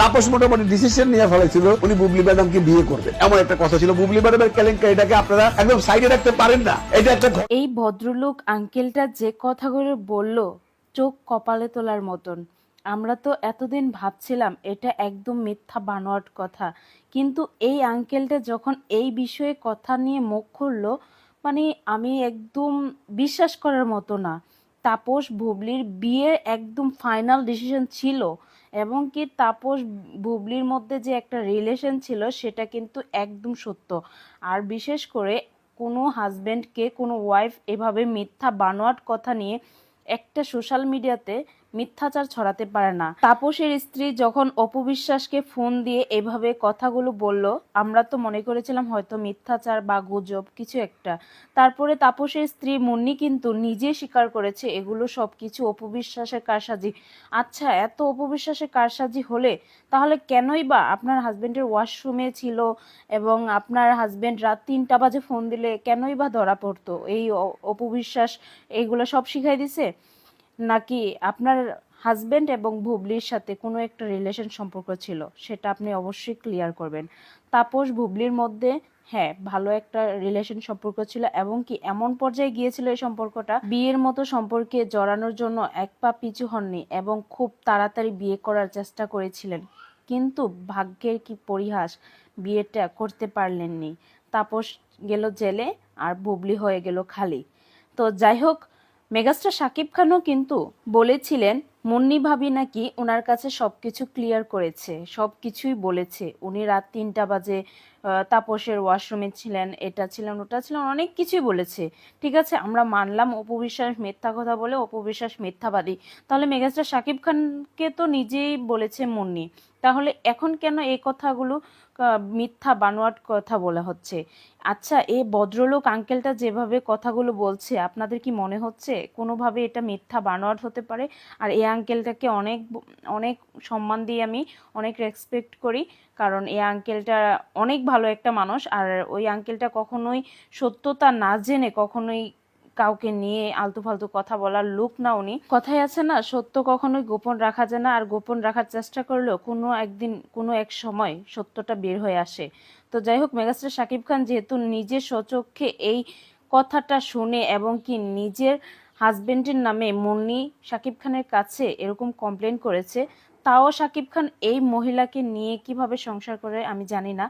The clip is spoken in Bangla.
তাপস মোটামুটি ডিসিশন নিয়ে ফেলেছিল, উনি বুবলি ম্যাডামকে বিয়ে করবেন। এমন একটা কথা ছিল। বুবলি ম্যাডামের কেলেঙ্কারিটাকে আপনারা একদম সাইডে রাখতে পারেন না। এটা একটা এই ভদ্রলোক আঙ্কেলটা যে কথাগুলো বলল, চোখ কপালে তোলার মতন। আমরা তো এতদিন ভাবছিলাম, এটা একদম মিথ্যা বানোয়াট কথা। কিন্তু এই আঙ্কেলটা যখন এই বিষয়ে কথা নিয়ে মুখ খুললো মানে আমি একদম বিশ্বাস করার মতো না। তাপস ভুবলির বিয়ের একদম ফাইনাল ডিসিশন ছিল এবং কি তাপস ভুবলির মধ্যে যে একটা রিলেশন ছিল সেটা কিন্তু একদম সত্য। আর বিশেষ করে কোনো হাজব্যান্ডকে কোনো ওয়াইফ এভাবে মিথ্যা বানোয়াট কথা নিয়ে একটা সোশ্যাল মিডিয়াতে মিথ্যাচার ছড়াতে পারে না। তাপসের স্ত্রী যখন অপবিশ্বাসকে ফোন দিয়ে এভাবে কথাগুলো বলল, আমরা তো মনে করেছিলাম হয়তো মিথ্যাচার বা গুজব, কিছু একটা। তারপরে তাপসের স্ত্রী মুন্নি কিন্তু নিজে স্বীকার করেছে, এগুলো সব কিছু অপবিশ্বাসের কারসাজি। আচ্ছা এত অপবিশ্বাসের কারসাজি হলে তাহলে কেনই বা আপনার হাজবেন্ডের ওয়াশরুমে ছিল এবং আপনার হাজবেন্ড রাত তিনটা বাজে ফোন দিলে কেনই বা ধরা পড়তো? এই অপবিশ্বাস এইগুলো সব শিখাই দিছে? নাকি আপনার হাজব্যান্ড এবং ভুবলির সাথে কোনো একটা রিলেশন সম্পর্ক ছিল? সেটা আপনি অবশ্যই ক্লিয়ার করবেন। তাপস ভুবলির মধ্যে হ্যাঁ ভালো একটা রিলেশন সম্পর্ক ছিল এবং কি এমন পর্যায়ে গিয়েছিল এই সম্পর্কটা? বিয়ের মতো সম্পর্কে জড়ানোর জন্য এক পা পিছু হননি এবং খুব তাড়াতাড়ি বিয়ে করার চেষ্টা করেছিলেন। কিন্তু ভাগ্যের কি পরিহাস, বিয়েটা করতে পারলেননি। তাপস গেল জেলে আর বুবলি হয়ে গেল খালি। তো যাই হোক মেগাস্টার শাকিব খানও কিন্তু বলেছিলেন, মুন্নি ভাবি নাকি ওনার কাছে সব কিছু ক্লিয়ার করেছে সব কিছুই বলেছে। উনি রাত তিনটা বাজে তাপসের ওয়াশরুমে ছিলেন, এটা ছিলেন, ওটা ছিলেন, অনেক কিছুই বলেছে। ঠিক আছে, আমরা মানলাম অপবিশ্বাস মিথ্যা কথা বলে অপবিশ্বাস মিথ্যাবাদী। তাহলে মেগাস্টার শাকিব খানকে তো নিজেই বলেছে মুন্নি। তাহলে এখন কেন এই কথাগুলো মিথ্যা বানোয়াট কথা বলা হচ্ছে? আচ্ছা এই ভদ্রলোক আঙ্কেলটা যেভাবে কথাগুলো বলছে, আপনাদের কি মনে হচ্ছে? কোনোভাবে এটা মিথ্যা বানোয়াট হতে পারে? আর এই আঙ্কেলটাকে অনেক অনেক সম্মান দিয়ে আমি অনেক রেসপেক্ট করি, কারণ এই আঙ্কেলটা অনেক ভালো একটা মানুষ, আর ওই আঙ্কেলটা কখনোই সত্যতা না জেনে কখনোই কাউকে নিয়ে আলতু ফালতু কথা বলার লোক না উনি। কথাই আছে না, সত্য কখনোই গোপন রাখা যায় না, আর গোপন রাখার চেষ্টা করলেও কোনো একদিন, কোনো এক সময় সত্যটা বের হয়ে আসে। তো যাই হোক, মেগাস্টার শাকিব খান যেহেতু নিজের স্বচক্ষে এই কথাটা শুনে এবং কি নিজের হাজবেন্ডের নামে মুন্নি শাকিব খানের কাছে এরকম কমপ্লেন করেছে, তাও শাকিব খান এই মহিলাকে নিয়ে কীভাবে সংসার করে আমি জানি না।